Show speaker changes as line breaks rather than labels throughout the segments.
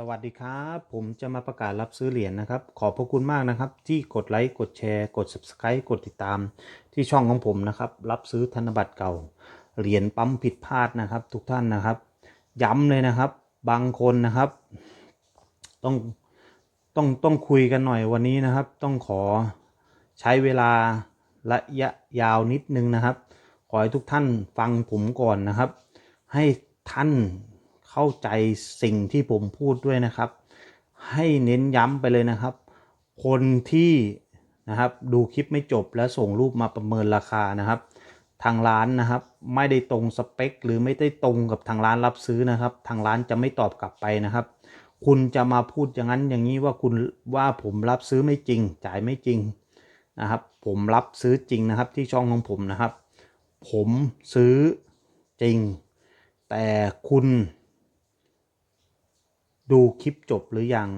สวัสดีครับ ผมจะมาประกาศรับซื้อเหรียญนะครับ ขอบพระคุณมากนะครับ ที่กดไลค์กดแชร์กด Subscribe กดติดตาม ที่ช่องของผมนะครับ รับซื้อธนบัตรเก่า เหรียญปั๊มผิดพลาดนะครับ ทุกท่านนะครับ ย้ำเลยนะครับ บางคนนะครับ ต้องต้องต้องคุยกันหน่อยวันนี้นะครับ ต้องขอใช้เวลาระยะยาวนิดนึงนะครับ ขอให้ทุกท่านฟังผมก่อนนะครับ ให้ท่าน เข้าใจสิ่งที่ผมพูดด้วยนะครับ ให้เน้นย้ำไปเลยนะครับ คนที่นะครับดูคลิปไม่จบแล้วส่งรูปมาประเมินราคานะครับ ทางร้านนะครับ ไม่ได้ตรงสเปค หรือไม่ได้ตรงกับทางร้านรับซื้อนะครับ ทางร้านจะไม่ตอบกลับไปนะครับ คุณจะมาพูดอย่างนั้นอย่างนี้ว่าคุณว่าผมรับซื้อไม่จริง จ่ายไม่จริงนะครับ ผมรับซื้อจริงนะครับที่ช่องของผมนะครับ ผมซื้อจริง แต่คุณ ดูคลิปจบหรือยัง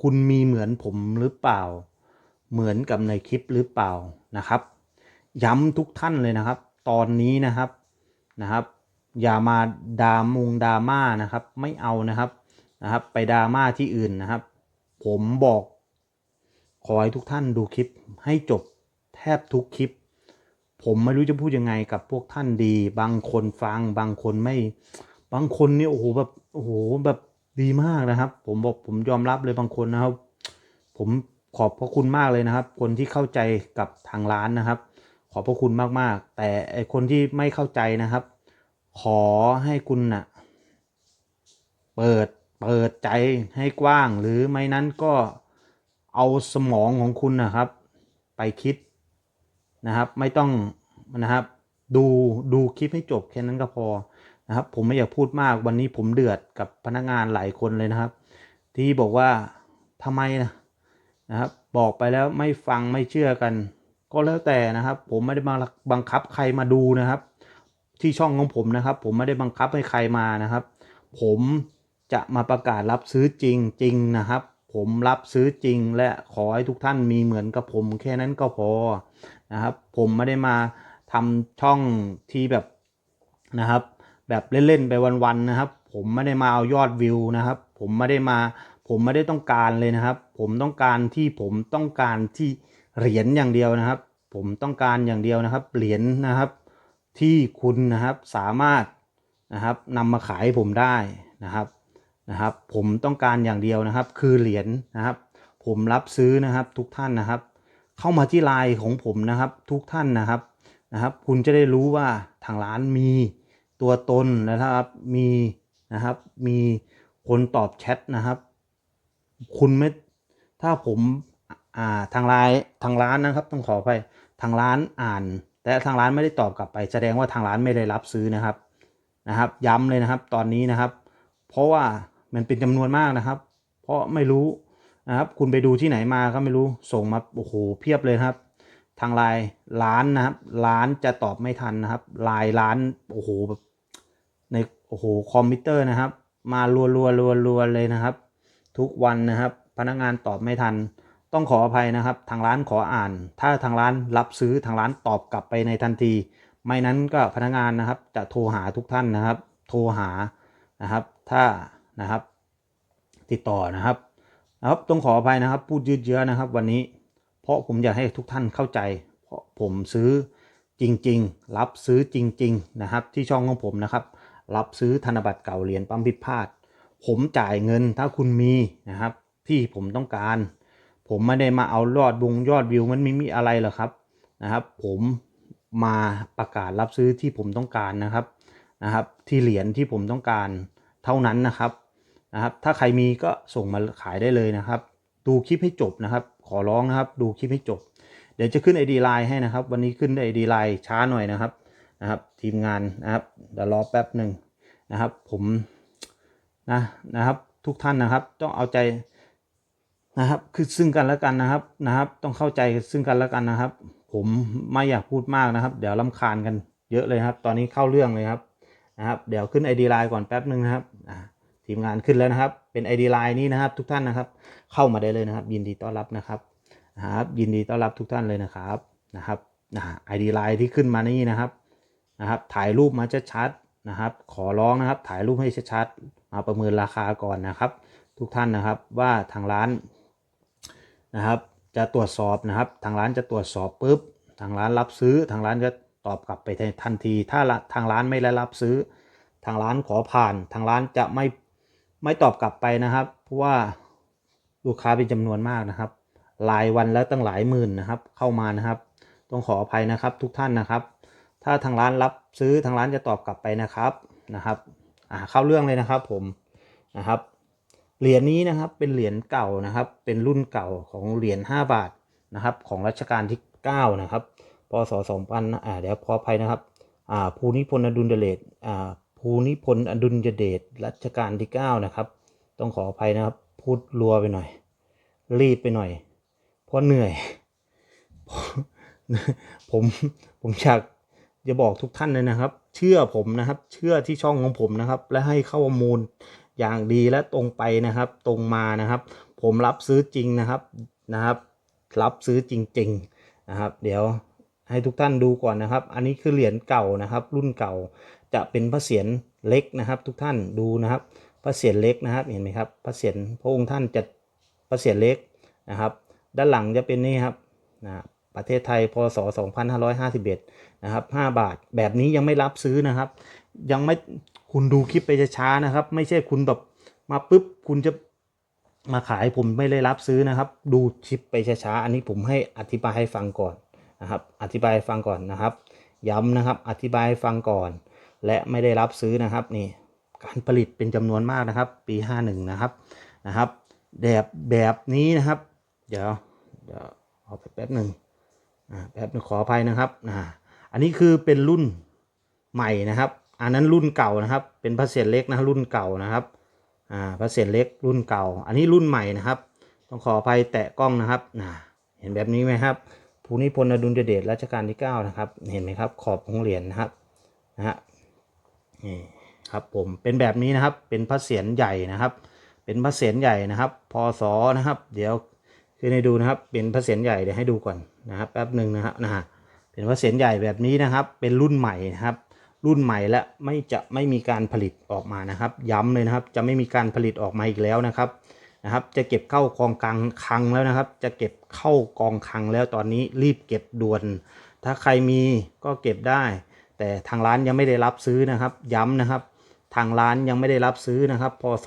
คุณมีเหมือนผมหรือเปล่า เหมือนกับในคลิปหรือเปล่านะครับ ย้ำทุกท่านเลยนะครับ ตอนนี้นะครับนะครับ อย่ามาดามุงดาม่านะครับ ไม่เอานะครับนะครับ ไปดาม่าที่อื่นนะครับ ผมบอก ขอให้ทุกท่านดูคลิปให้จบแทบทุกคลิป ผมไม่รู้จะพูดยังไงกับพวกท่านดี บางคนฟัง บางคนไม่ บางคนนี่โอ้โหแบบโอ้โหแบบ ดีมากนะครับ ผมบอกผมยอมรับเลยบางคนนะครับ ผมขอบพระคุณมากเลยนะครับ คนที่เข้าใจกับทางร้านนะครับ ขอบพระคุณมากๆ แต่ไอคนที่ไม่เข้าใจนะครับ ขอให้คุณนะ่ะ เปิดเปิดใจให้กว้าง หรือไม่นั้นก็เอาสมองของคุณนะครับ ไปคิดนะครับ ไม่ต้องนะครับ ดูดูคลิปให้จบแค่นั้นก็พอ นะครับ ผมไม่อยากพูดมากวันนี้ผมเดือดกับพนักงานหลายคนเลยนะครับ ที่บอกว่าทำไมนะนะครับ บอกไปแล้วไม่ฟังไม่เชื่อกัน ก็แล้วแต่นะครับ ผมไม่ได้มาบังคับใครมาดูนะครับ ที่ช่องของผมนะครับ ผมไม่ได้บังคับให้ใครมานะครับ ผมจะมาประกาศรับซื้อจริงจริงนะครับ ผมรับซื้อจริงและขอให้ทุกท่านมีเหมือนกับผมแค่นั้นก็พอนะครับ ผมไม่ได้มาทำช่องที่แบบนะครับ แบบเล่นๆไปวันๆนะครับ ผมไม่ได้มาเอายอดวิวนะครับ ผมไม่ได้มา ผมไม่ได้ต้องการเลยนะครับ ผมต้องการที่ผมต้องการที่เหรียญอย่างเดียวนะครับ ผมต้องการอย่างเดียวนะครับ เหรียญนะครับ ที่คุณนะครับสามารถนะครับนำมาขายให้ผมได้นะครับนะครับ ผมต้องการอย่างเดียวนะครับ คือเหรียญนะครับ ผมรับซื้อนะครับทุกท่านนะครับ เข้ามาที่ไลน์ของผมนะครับทุกท่านนะครับนะครับ คุณจะได้รู้ว่าทางร้านมี ตัวตนนะครับ มีนะครับ มีคนตอบแชทนะครับ คุณไม่ถ้าผมอ่าทางไลน์ทางร้านนะครับต้องขอไปทางร้านอ่าน แต่ทางร้านไม่ได้ตอบกลับไป แสดงว่าทางร้านไม่ได้รับซื้อนะครับนะครับ ย้ำเลยนะครับตอนนี้นะครับ เพราะว่ามันเป็นจำนวนมากนะครับ เพราะไม่รู้นะครับ คุณไปดูที่ไหนมาก็ไม่รู้ส่งมาโอ้โหเพียบเลยครับ ทางไลน์ร้านนะครับร้านจะตอบไม่ทันนะครับไลน์ร้านโอ้โหแบบในโอ้โหคอมพิวเตอร์นะครับ มารัวรัวรัวรัวเลยนะครับ ทุกวันนะครับ พนักงานตอบไม่ทัน ต้องขออภัยนะครับ ทางร้านขออ่าน ถ้าทางร้านรับซื้อทางร้านตอบกลับไปในทันที ไม่นั้นก็พนักงานนะครับ จะโทรหาทุกท่านนะครับ โทรหานะครับ ถ้านะครับ ติดต่อนะครับนะครับต้องขออภัยนะครับ พูดยืดเยื้อนะครับ วันนี้ เพราะผมอยากให้ทุกท่านเข้าใจ เพราะผมซื้อจริง ๆ รับซื้อจริง ๆ นะครับ ที่ช่องของผมนะครับ รับซื้อธนบัตรเก่าเหรียญปั๊มผิดพลาด ผมจ่ายเงินถ้าคุณมีนะครับ ที่ผมต้องการ ผมไม่ได้มาเอายอดวงยอดวิวมันไม่มีอะไรหรอกครับนะครับ ผมมาประกาศรับซื้อที่ผมต้องการนะครับนะครับ ที่เหรียญที่ผมต้องการเท่านั้นนะครับนะครับ ถ้าใครมีก็ส่งมาขายได้เลยนะครับ ดูคลิปให้จบนะครับ ขอร้องนะครับ ดูคลิปให้จบ เดี๋ยวจะขึ้น ID Line ให้นะครับ วันนี้ขึ้น ID Line ช้าหน่อยนะครับนะครับ ทีมงานนะครับเดี๋ยวรอแป๊บหนึ่งนะครับ ผมนะนะครับ ทุกท่านนะครับ ต้องเอาใจนะครับ คือซึ่งกันและกันนะครับนะครับ ต้องเข้าใจซึ่งกันและกันนะครับ ผมไม่อยากพูดมากนะครับ เดี๋ยวลำคาญกันเยอะเลยครับ ตอนนี้เข้าเรื่องเลยครับนะครับ เดี๋ยวขึ้น ID Line ก่อนแป๊บหนึ่งนะครับอ่า ทีมงานขึ้นแล้วนะครับ เป็น ID Line นี้นะครับ ทุกท่านนะครับ เข้ามาได้เลยนะครับ ยินดีต้อนรับนะครับนะครับยินดีต้อนรับทุกท่านเลยนะครับนะครับนะไอดีไลน์ที่ขึ้นมานี่นะครับนะครับ ถ่ายรูปมาชัดๆนะครับ ขอร้องนะครับ ถ่ายรูปให้ชัดๆมาประเมินราคาก่อนนะครับ ทุกท่านนะครับว่าทางร้านนะครับ จะตรวจสอบนะครับ ทางร้านจะตรวจสอบปุ๊บทางร้านรับซื้อ ทางร้านจะตอบกลับไปทันที ถ้าทางร้านไม่ได้รับซื้อ ทางร้านขอผ่าน ทางร้านจะไม่ ไม่ตอบกลับไปนะครับ เพราะว่าลูกค้าเป็นจำนวนมากนะครับรายวันแล้วตั้งหลายหมื่นนะครับ เข้ามานะครับ ต้องขออภัยนะครับทุกท่านนะครับ ถ้าทางร้านรับซื้อทางร้านจะตอบกลับไปนะครับนะครับอ่าเข้าเรื่องเลยนะครับผมนะครับเหรียญนี้นะครับเป็นเหรียญเก่านะครับ เป็นรุ่นเก่าของเหรียญ5บาทนะครับ ของรัชกาลที่9นะครับพศ2000อ่าเดี๋ยวพออภัยนะครับอ่าภูนิพนธ์อดุลยเดชอ่า ภูนิพนธ์อดุลยเดชรัชกาลที่ 9 นะครับ ต้องขออภัยนะครับ พูดรัวไปหน่อย รีบไปหน่อย เพราะเหนื่อย ผมผมอยากจะบอกทุกท่านเลยนะครับ เชื่อผมนะครับ เชื่อที่ช่องของผมนะครับ และให้ข้อมูลอย่างดีและตรงไปนะครับ ตรงมานะครับ ผมรับซื้อจริงนะครับนะครับ รับซื้อจริง ๆ นะครับ เดี๋ยว ให้ทุกท่านดูก่อนนะครับ อันนี้คือเหรียญเก่านะครับ รุ่นเก่าจะเป็นพระเศียรเล็กนะครับ ทุกท่านดูนะครับ พระเศียรเล็กนะครับ เห็นไหมครับ พระเศียรพระองค์ท่านจะพระเศียรเล็กนะครับ ด้านหลังจะเป็นนี่ครับนะประเทศไทยพศ 2551 นะครับ 5 บาทแบบนี้ยังไม่รับซื้อนะครับ ยังไม่คุณดูคลิปไปช้าๆนะครับ ไม่ใช่คุณแบบมาปุ๊บคุณจะมาขายผมไม่ได้รับซื้อนะครับ ดูคลิปไปช้าๆอันนี้ผมให้อธิบายให้ฟังก่อน นะครับ อธิบายฟังก่อนนะครับ ย้ำนะครับ อธิบายฟังก่อน และไม่ได้รับซื้อนะครับนี่การผลิตเป็นจำนวนมากนะครับ ปี 51 นะครับนะครับแบบแบบนี้นะครับ เดี๋ยวเดี๋ยวเอาไปแป๊บหนึ่งอ่าแป๊บหนึงขออภัยนะครับอ่าอันนี้คือเป็นรุ่นใหม่นะครับ อันนั้นรุ่นเก่านะครับ เป็นพระเศียรเล็กนะรุ่นเก่านะครับอ่าพระเศียรเล็กรุ่นเก่า อันนี้รุ่นใหม่นะครับ ต้องขออภัยแตะกล้องนะครับนะเห็นแบบนี้ไหมครับ ภูนิพนธ์อดุลยเดชรัชกาลที่9นะครับ เห็นไหมครับ ขอบของเหรียญนะครับนะฮะนี่ครับผมเป็นแบบนี้นะครับ เป็นพระเศียรใหญ่นะครับ เป็นพระเศียรใหญ่นะครับ พศนะครับ เดี๋ยวขึ้นให้ดูนะครับ เป็นพระเศียรใหญ่เดี๋ยวให้ดูก่อนนะครับแป๊บหนึ่งนะครับนะฮะเป็นพระเศียรใหญ่แบบนี้นะครับ เป็นรุ่นใหม่นะครับ รุ่นใหม่และไม่จะไม่มีการผลิตออกมานะครับ ย้ำเลยนะครับ จะไม่มีการผลิตออกมาอีกแล้วนะครับ นะครับ จะเก็บเข้ากองกลางคังแล้วนะครับ จะเก็บเข้ากองคังแล้วตอนนี้รีบเก็บด่วน ถ้าใครมีก็เก็บได้ แต่ทางร้านยังไม่ได้รับซื้อนะครับ ย้ำนะครับ ทางร้านยังไม่ได้รับซื้อนะครับพศ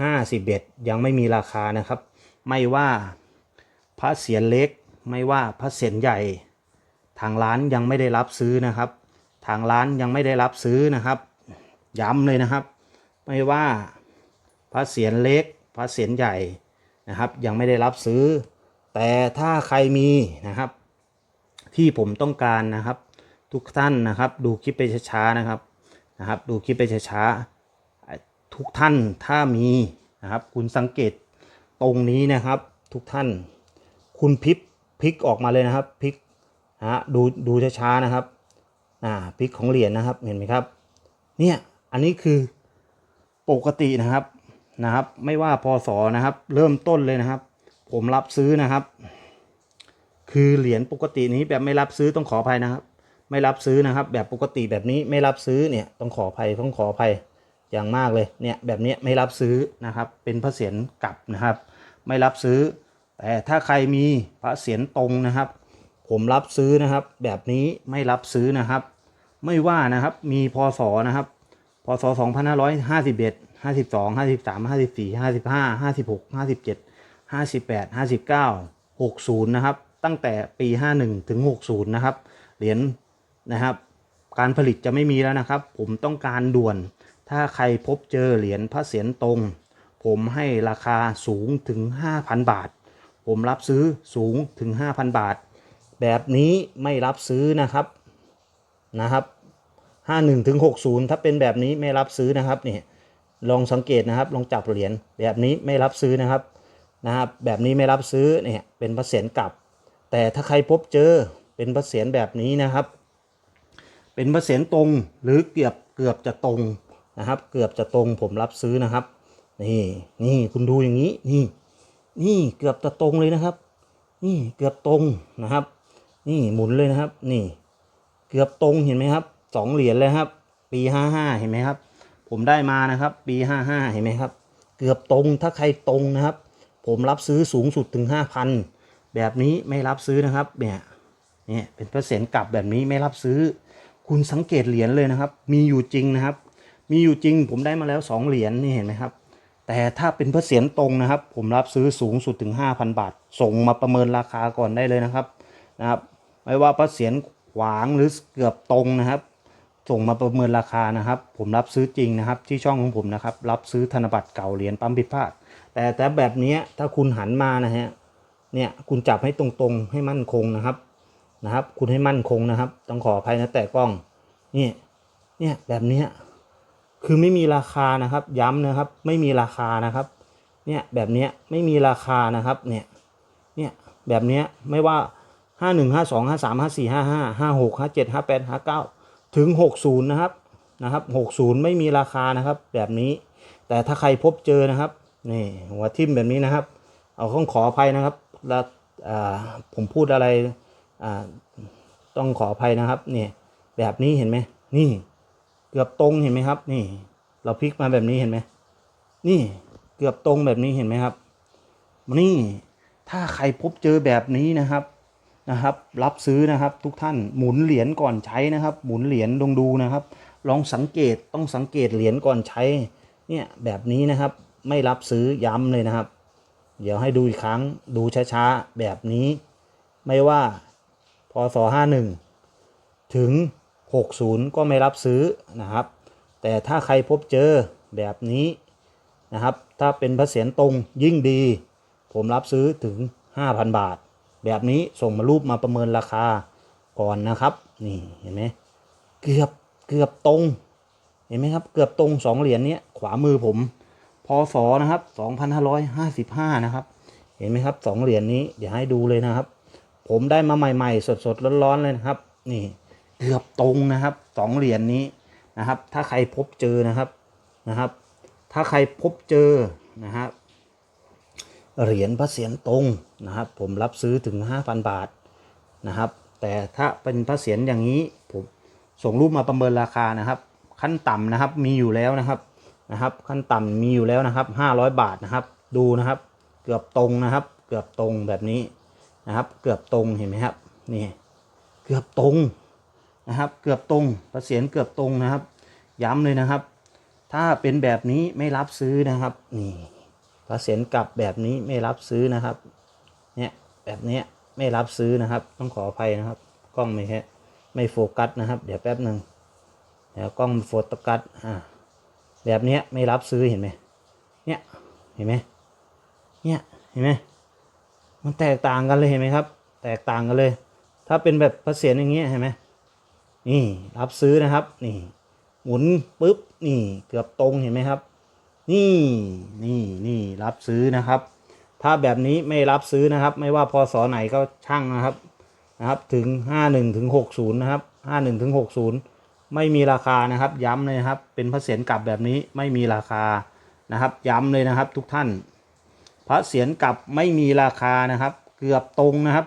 2551 ยังไม่มีราคานะครับ ไม่ว่าพระเศียรเล็ก ไม่ว่าพระเศียรใหญ่ ทางร้านยังไม่ได้รับซื้อนะครับ ทางร้านยังไม่ได้รับซื้อนะครับ ย้ำเลยนะครับ ไม่ว่า พระเศียรเล็ก พระเศียรใหญ่นะครับ ยังไม่ได้รับซื้อ แต่ถ้าใครมีนะครับ ที่ผมต้องการนะครับ ทุกท่านนะครับ ดูคลิปไปช้าๆนะครับนะครับ ดูคลิปไปช้าๆทุกท่านถ้ามีนะครับ คุณสังเกตตรงนี้นะครับ ทุกท่าน คุณพลิกพลิกออกมาเลยนะครับพลิกนะฮะดูดูช้าๆนะครับอ่าพลิกของเหรียญนะครับเห็นไหมครับเนี่ยอันนี้คือปกตินะครับ นะครับ ไม่ว่าพศนะครับ เริ่มต้นเลยนะครับ ผมรับซื้อนะครับ คือเหรียญปกตินี้แบบไม่รับซื้อต้องขออภัยนะครับ ไม่รับซื้อนะครับ แบบปกติแบบนี้ไม่รับซื้อเนี่ยต้องขออภัยต้องขออภัยอย่างมากเลยเนี่ยแบบนี้ไม่รับซื้อนะครับ เป็นพระเศียรกลับนะครับ ไม่รับซื้อ แต่ถ้าใครมีพระเศียรตรงนะครับ ผมรับซื้อนะครับ แบบนี้ไม่รับซื้อนะครับ ไม่ว่านะครับมีพศนะครับพศ2551 52 53 54 55 56 57 58 59 60นย์นะครับตั้งแต่ปี51ถึง60นะครับเหรียญนะครับการผลิตจะไม่มีแล้วนะครับ ผมต้องการด่วน ถ้าใครพบเจอเหรียญพระเศียรตรง ผมให้ราคาสูงถึง 5,000 บาท ผมรับซื้อสูงถึง 5,000 บาท แบบนี้ไม่รับซื้อนะครับนะครับ 51ถึง60 ถ้าเป็นแบบนี้ไม่รับซื้อนะครับนี่ ลองสังเกตนะครับ ลองจับเหรียญแบบนี้ไม่รับซื้อนะครับนะครับ แบบนี้ไม่รับซื้อเนี่ยเป็นพระเศียรกลับ แต่ถ้าใครพบเจอเป็นพระเศียรแบบนี้นะครับ เป็นพระเศียรตรงหรือเกือบเกือบจะตรงนะครับ เกือบจะตรงผมรับซื้อนะครับ นี่นี่คุณดูอย่างนี้นี่ นี่เกือบจะตรงเลยนะครับ นี่เกือบตรงนะครับ นี่หมุนเลยนะครับ นี่ เกือบตรงเห็นไหมครับสองเหรียญเลยครับ ปีห้าห้าเห็นไหมครับ ผมได้มานะครับ ปีห้าห้าเห็นไหมครับ เกือบตรงถ้าใครตรงนะครับ ผมรับซื้อสูงสุดถึง5,000แบบนี้ไม่รับซื้อนะครับเนี่ยเนี่ยเป็นเปอร์เซ็นต์กลับแบบนี้ไม่รับซื้อ คุณสังเกตเหรียญเลยนะครับ มีอยู่จริงนะครับ มีอยู่จริงผมได้มาแล้ว 2 เหรียญนี่เห็นไหมครับ แต่ถ้าเป็นเปอร์เซ็นต์ตรงนะครับ ผมรับซื้อสูงสุดถึง 5,000 บาท ส่งมาประเมินราคาก่อนได้เลยนะครับนะครับ ไม่ว่าเปอร์เซ็นต์ขวางหรือเกือบตรงนะครับ ส่งมาประเมินราคานะครับ ผมรับซื้อจริงนะครับ ที่ช่องของผมนะครับ รับซื้อธนบัตรเก่าเหรียญปั๊มผิดพลาด แต่แต่แบบนี้ถ้าคุณหันมานะฮะเนี่ยคุณจับให้ตรงๆให้มั่นคงนะครับนะครับ คุณให้มั่นคงนะครับ ต้องขออภัยนะแต่กล้องนี่เนี่ยแบบนี้คือไม่มีราคานะครับ ย้ำนะครับ ไม่มีราคานะครับ เนี่ยแบบนี้ไม่มีราคานะครับเนี่ยเนี่ยแบบนี้ไม่ว่า 5 1 5 2 5 3 5 4 5 5 5 6 5 7 5 8 5 9 ถึงหกศูนะครับนะครับหกศูนย์ไม่มีราคานะครับ แบบนี้ แต่ถ้าใครพบเจอนะครับนี่หัวทิ่มแบบนี้นะครับ เอาข้องขออภัยนะครับแล้วอ่าผมพูดอะไรอ่าต้องขออภัยนะครับเนี่ยแบบนี้เห็นไหมนี่ เกือบตรงเห็นไหมครับ นี่ เราพลิกมาแบบนี้เห็นไหมนี่เกือบตรงแบบนี้เห็นไหมครับ นี่ถ้าใครพบเจอแบบนี้นะครับ นะครับ รับซื้อนะครับ ทุกท่านหมุนเหรียญก่อนใช้นะครับ หมุนเหรียญลองดูนะครับ ลองสังเกตต้องสังเกตเหรียญก่อนใช้เนี่ยแบบนี้นะครับไม่รับซื้อย้ำเลยนะครับ เดี๋ยวให้ดูอีกครั้งดูช้าๆแบบนี้ ไม่ว่าพศ51 ถึง 60 ก็ไม่รับซื้อนะครับ แต่ถ้าใครพบเจอแบบนี้นะครับ ถ้าเป็นพระเศียรตรงยิ่งดี ผมรับซื้อถึง 5,000 บาท แบบนี้ส่งมารูปมาประเมินราคาก่อนนะครับ นี่เห็นไหมเกือบเกือบตรง เห็นไหมครับ เกือบตรงสองเหรียญนี้ขวามือผมพศนะครับ2555นะครับ เห็นไหมครับสองเหรียญนี้เดี๋ยวให้ดูเลยนะครับ ผมได้มาใหม่ ๆ สดๆร้อนๆเลยนะครับ นี่เกือบตรงนะครับสองเหรียญนี้นะครับ ถ้าใครพบเจอนะครับนะครับ ถ้าใครพบเจอนะครับเหรียญพระเศียรตรง นะครับ ผมรับซื้อถึง 5,000 บาทนะครับ แต่ถ้าเป็นพระเศียรอย่างนี้ผมส่งรูปมาประเมินราคานะครับ ขั้นต่ำนะครับมีอยู่แล้วนะครับนะครับ ขั้นต่ำมีอยู่แล้วนะครับ 500 บาทนะครับ ดูนะครับ เกือบตรงนะครับ เกือบตรงแบบนี้นะครับ เกือบตรงเห็นไหมครับนี่เกือบตรงนะครับ เกือบตรงพระเศียรเกือบตรงนะครับ ย้ำเลยนะครับ ถ้าเป็นแบบนี้ไม่รับซื้อนะครับนี่พระเศียรกลับแบบนี้ไม่รับซื้อนะครับ เนี่ยแบบนี้ไม่รับซื้อนะครับ ต้องขออภัยนะครับ กล้องไม่แค่ไม่โฟกัสนะครับ เดี๋ยวแป๊บหนึ่งเดี๋ยวกล้องโฟกัสอ่าแบบนี้ไม่รับซื้อเห็นไหมเนี่ยเห็นไหมเนี่ยเห็นไหมมันแตกต่างกันเลยเห็นไหมครับ แตกต่างกันเลย ถ้าเป็นแบบพระเศียรอย่างเงี้ยเห็นไหมนี่รับซื้อนะครับ นี่หมุนปุ๊บนี่เกือบตรงเห็นไหมครับ นี่นี่นี่รับซื้อนะครับ ถ้าแบบนี้ไม่รับซื้อนะครับ ไม่ว่าพศไหนก็ช่างนะครับนะครับ ถึง 51ถึง60 นะครับ 51ถึง60 ไม่มีราคานะครับ ย้ำเลยครับ เป็นพระเศียรกลับแบบนี้ไม่มีราคานะครับ ย้ำเลยนะครับทุกท่าน พระเศียรกลับไม่มีราคานะครับ เกือบตรงนะครับ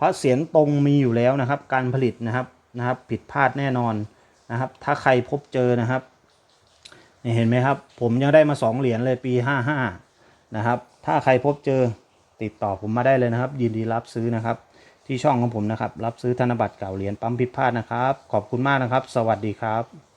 พระเศียรตรงมีอยู่แล้วนะครับ การผลิตนะครับนะครับ ผิดพลาดแน่นอนนะครับ ถ้าใครพบเจอนะครับเห็นไหมครับ ผมยังได้มาสองเหรียญเลยปีห้าห้านะครับ ถ้าใครพบเจอติดต่อผมมาได้เลยนะครับ ยินดีรับซื้อนะครับ ที่ช่องของผมนะครับ รับซื้อธนบัตรเก่าเหรียญปั๊มพิดพลาดนะครับ ขอบคุณมากนะครับ สวัสดีครับ